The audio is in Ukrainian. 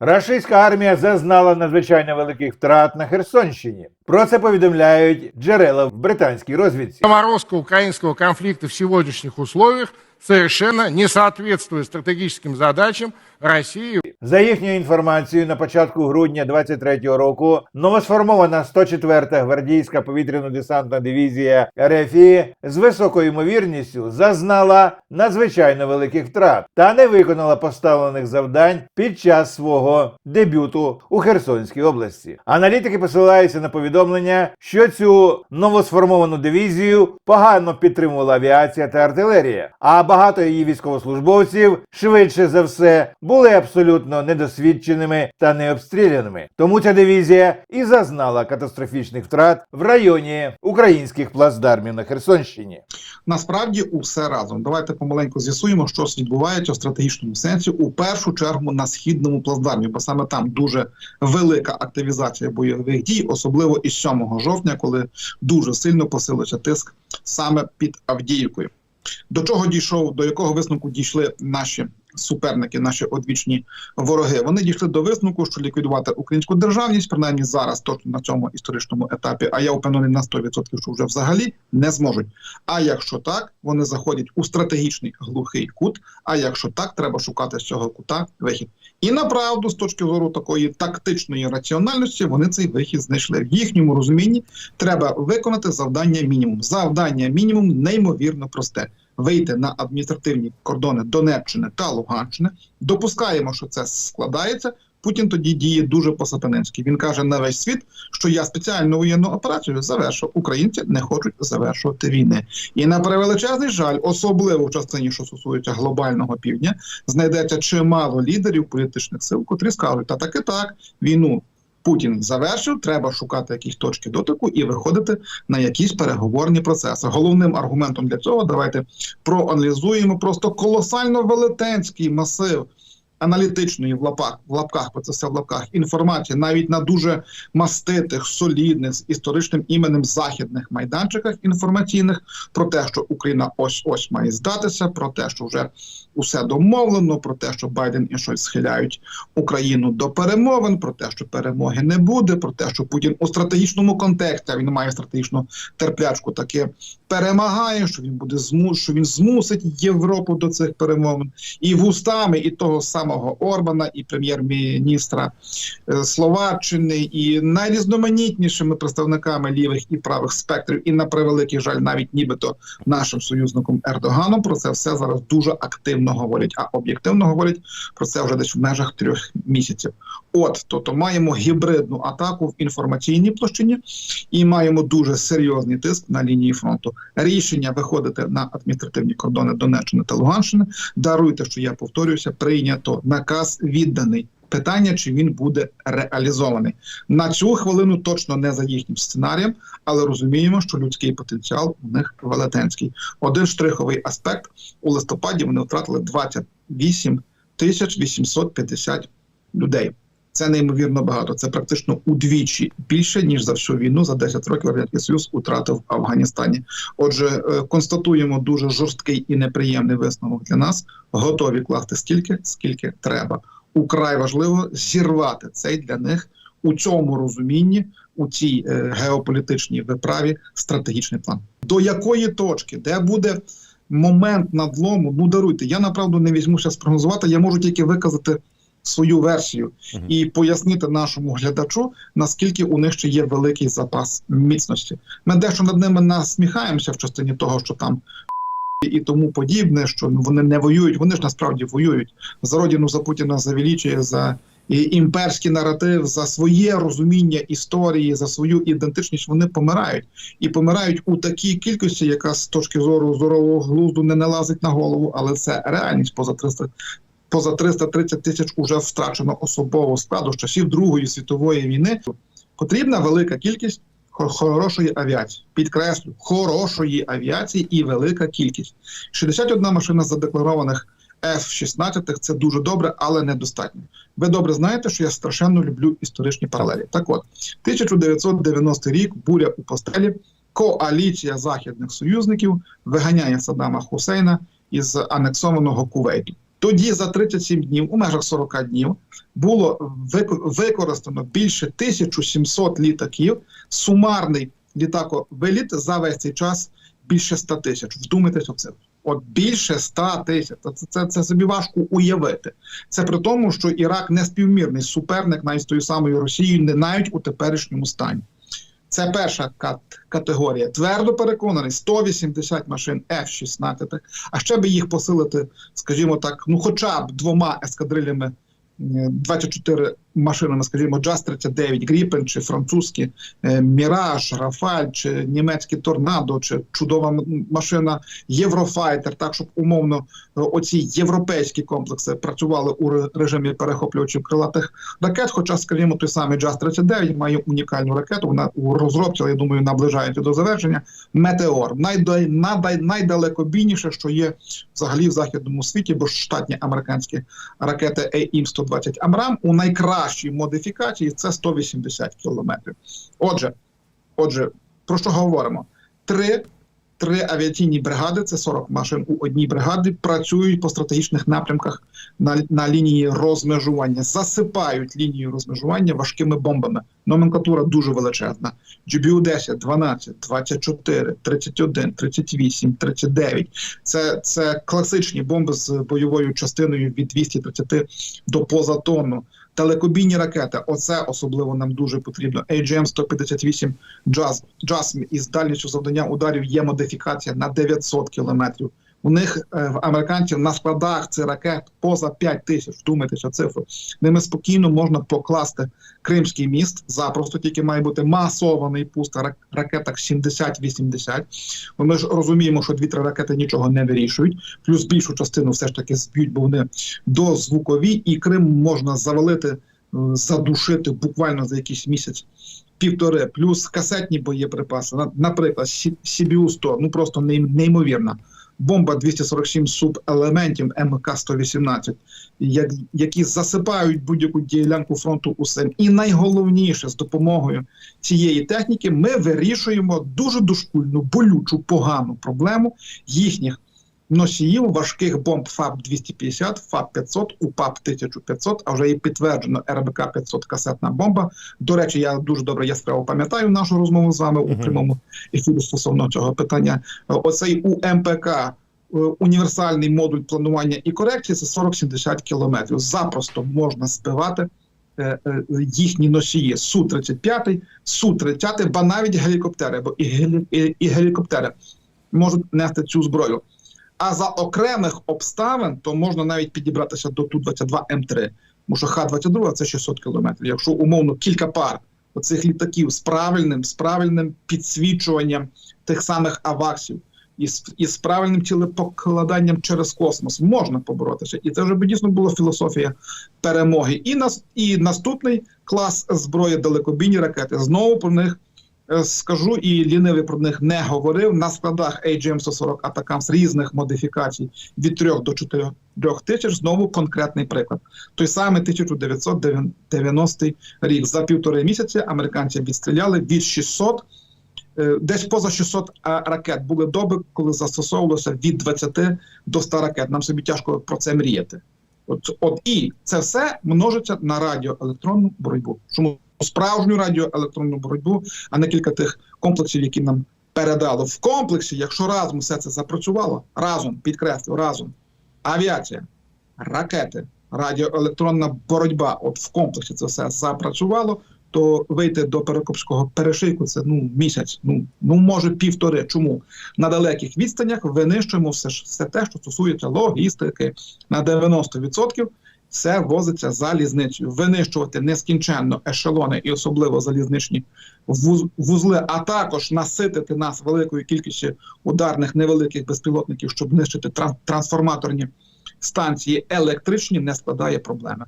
Рашистська армія зазнала надзвичайно великих втрат на Херсонщині. Про це повідомляють джерела в британській розвідці. Белорусско-украинского конфликта в сегодняшних условиях совершенно не соответствует стратегическим задачам России. За їхньою інформацією, на початку грудня 23-го року новосформована 104-та гвардійська повітряно-десантна дивізія РФІ з високою ймовірністю зазнала надзвичайно великих втрат та не виконала поставлених завдань під час свого дебюту у Херсонській області. Аналітики посилаються на повідомлення, що цю новосформовану дивізію погано підтримувала авіація та артилерія, а багато її військовослужбовців швидше за все були абсолютно недосвідченими та необстріляними. Тому ця дивізія і зазнала катастрофічних втрат в районі українських плацдармів на Херсонщині. Насправді усе разом. Давайте помаленьку з'ясуємо, що відбувається в стратегічному сенсі у першу чергу на східному плацдармі, бо саме там дуже велика активізація бойових дій, особливо із 7 жовтня, коли дуже сильно посилився тиск саме під Авдіївкою. До чого дійшов, до якого висновку дійшли наші суперники, наші одвічні вороги? Вони дійшли до висновку, що ліквідувати українську державність, принаймні зараз, точно на цьому історичному етапі, а я впевнений на 100%, що вже взагалі не зможуть. А якщо так, вони заходять у стратегічний глухий кут. А якщо так, треба шукати з цього кута вихід. І направду, з точки зору такої тактичної раціональності, вони цей вихід знайшли. В їхньому розумінні треба виконати завдання мінімум. Завдання мінімум неймовірно просте. Вийти на адміністративні кордони Донеччини та Луганщини. Допускаємо, що це складається. Путін тоді діє дуже по-сатанинськи. Він каже на весь світ, що я спеціальну воєнну операцію завершу. Українці не хочуть завершувати війни. І на превеличезний жаль, особливо в частині, що стосується глобального півдня, знайдеться чимало лідерів політичних сил, котрі скажуть, та таки так, війну Путін завершив, треба шукати якісь точки дотику і виходити на якісь переговорні процеси. Головним аргументом для цього давайте проаналізуємо просто колосально велетенський масив аналітичної в лапах в лапках, бо це все в лапках інформації, навіть на дуже маститих, солідних з історичним іменем західних майданчиках інформаційних про те, що Україна ось ось має здатися, про те, що вже усе домовлено, про те, що Байден і щось схиляють Україну до перемовин, про те, що перемоги не буде, про те, що Путін у стратегічному контексті він має стратегічну терплячку, таки перемагає, що він буде змус, що він змусить Європу до цих перемовин, і вустами і того самого Орбана, і прем'єр-міністра е, Словаччини, і найрізноманітнішими представниками лівих і правих спектрів, і на превеликий жаль, навіть нібито нашим союзником Ердоганом про це все зараз дуже активно говорять. А об'єктивно говорять про це вже десь в межах трьох місяців. От тобто маємо гібридну атаку в інформаційній площині і маємо дуже серйозний тиск на лінії фронту. Рішення виходити на адміністративні кордони Донеччини та Луганщини. Даруйте, що я повторююся, прийнято наказ відданий. Питання, чи він буде реалізований на цю хвилину, точно не за їхнім сценарієм, але розуміємо, що людський потенціал у них велетенський. Один штриховий аспект у листопаді вони втратили 28 тисяч 850 людей. Це неймовірно багато. Це практично удвічі більше ніж за всю війну за 10 років радянський союз втратив в Афганістані. Отже, е, констатуємо дуже жорсткий і неприємний висновок для нас. Готові класти стільки, скільки треба. Украй важливо зірвати цей для них у цьому розумінні, у цій е, геополітичній виправі стратегічний план. До якої точки, де буде момент надлому? Ну даруйте. Я направду не візьмуся спрогнозувати. Я можу тільки виказати свою версію і пояснити нашому глядачу, наскільки у них ще є великий запас міцності. Ми дещо над ними насміхаємося в частині того, що там і тому подібне, що вони не воюють. Вони ж насправді воюють за родину, за Путіна, за величие, за і імперський наратив, за своє розуміння історії, за свою ідентичність. Вони помирають і помирають у такій кількості, яка з точки зору здорового глузду не налазить на голову, але це реальність поза 300 поза 330 тисяч уже втрачено особового складу з часів Другої світової війни. Потрібна велика кількість хорошої авіації. Підкреслю, хорошої авіації і велика кількість. 61 машина задекларованих F-16 – це дуже добре, але недостатньо. Ви добре знаєте, що я страшенно люблю історичні паралелі. Так от, 1990 рік, буря у постелі, коаліція західних союзників виганяє Саддама Хусейна із анексованого Кувейту. Тоді за 37 днів, у межах 40 днів, було вик- використано більше 1700 літаків. Сумарний літаковиліт за весь цей час більше 100 тисяч. Вдумайтесь в це. От більше 100 тисяч. Це, це, це собі важко уявити. Це при тому, що Ірак не співмірний суперник навіть з тою самою Росією, не навіть у теперішньому стані. Це перша кат категорія. Твердо переконаний, 180 машин F-16, а ще би їх посилити, скажімо так, ну хоча б двома ескадрилями, е, 24 машинами, скажімо, JAS-39 Gripen, чи французькі е, Міраж, Рафаль, чи німецький Торнадо, чи чудова машина Єврофайтер, так щоб умовно е, оці європейські комплекси працювали у режимі перехоплювачів крилатих ракет. Хоча, скажімо, той самий JAS-39 має унікальну ракету. Вона у розробці, але, я думаю, наближається до завершення. Метеор найдай, надай, найдалекобійніше, що є взагалі в західному світі, бо штатні американські ракети AIM-120 Амрам у найкращій модифікації це 180 кілометрів. Отже, отже, про що говоримо? Три три авіаційні бригади, це 40 машин у одній бригаді, працюють по стратегічних напрямках на, на лінії розмежування, засипають лінію розмежування важкими бомбами. Номенклатура дуже величезна. GBU-10, 12, 24, 31, 38, 39. Це, це класичні бомби з бойовою частиною від 230 до позатонну. Далекобійні ракети, оце особливо нам дуже потрібно. AGM-158 JASM, із дальністю завдання ударів є модифікація на 900 кілометрів. У них е, в американців на складах цих ракет поза 5 тисяч. Вдумайтеся цифру. Ними спокійно можна покласти Кримський міст. Запросто тільки має бути масований рак- ракетах 70-80. Бо ми ж розуміємо, що дві-три ракети нічого не вирішують. Плюс більшу частину все ж таки зб'ють, бо вони дозвукові, і Крим можна завалити, е, задушити буквально за якийсь місяць. Півтори, плюс касетні боєприпаси, на- наприклад, CBU-100, ну просто неймовірна. Бомба 247 субелементів МК-118, як, які засипають будь-яку ділянку фронту усім. І найголовніше, з допомогою цієї техніки ми вирішуємо дуже дошкульну, болючу, погану проблему їхніх носіїв важких бомб ФАП-250, ФАП-500, УПАП 1500, а вже і підтверджено РБК-500 касетна бомба. До речі, я дуже добре яскраво пам'ятаю нашу розмову з вами у прямому ефірі стосовно цього питання. Оцей УМПК, е, універсальний модуль планування і корекції, це 40-70 кілометрів. Запросто можна збивати е, е, їхні носії Су-35, Су-30, ба навіть гелікоптери, бо і гелікоптери можуть нести цю зброю. А за окремих обставин то можна навіть підібратися до Ту-22 М3. Тому що Х-22 це 600 кілометрів. Якщо умовно кілька пар оцих літаків з правильним, з правильним підсвічуванням тих самих аваксів і з, і з правильним тілепокладанням через космос можна поборотися. І це вже би дійсно була філософія перемоги. І, нас, і наступний клас зброї далекобійні ракети. Знову про них скажу і лінивий про них не говорив. На складах AGM-140 Атакамс різних модифікацій від 3 до 4 тисяч. Знову конкретний приклад. Той самий 1990 рік. За півтори місяці американці відстріляли від 600 е, Десь поза 600 ракет були доби, коли застосовувалося від 20 до 100 ракет. Нам собі тяжко про це мріяти. От, от і це все множиться на радіоелектронну боротьбу. Чому справжню радіоелектронну боротьбу, а не кілька тих комплексів, які нам передало в комплексі. Якщо разом все це запрацювало, разом підкреслю, разом авіація, ракети, радіоелектронна боротьба. От в комплексі це все запрацювало. То вийти до Перекопського перешийку це ну місяць, ну ну може півтори. Чому на далеких відстанях винищуємо все все те, що стосується логістики на 90% все возиться залізницею. Винищувати нескінченно ешелони і особливо залізничні вуз- вузли, а також наситити нас великою кількістю ударних невеликих безпілотників, щоб нищити трансформаторні станції електричні, не складає проблеми.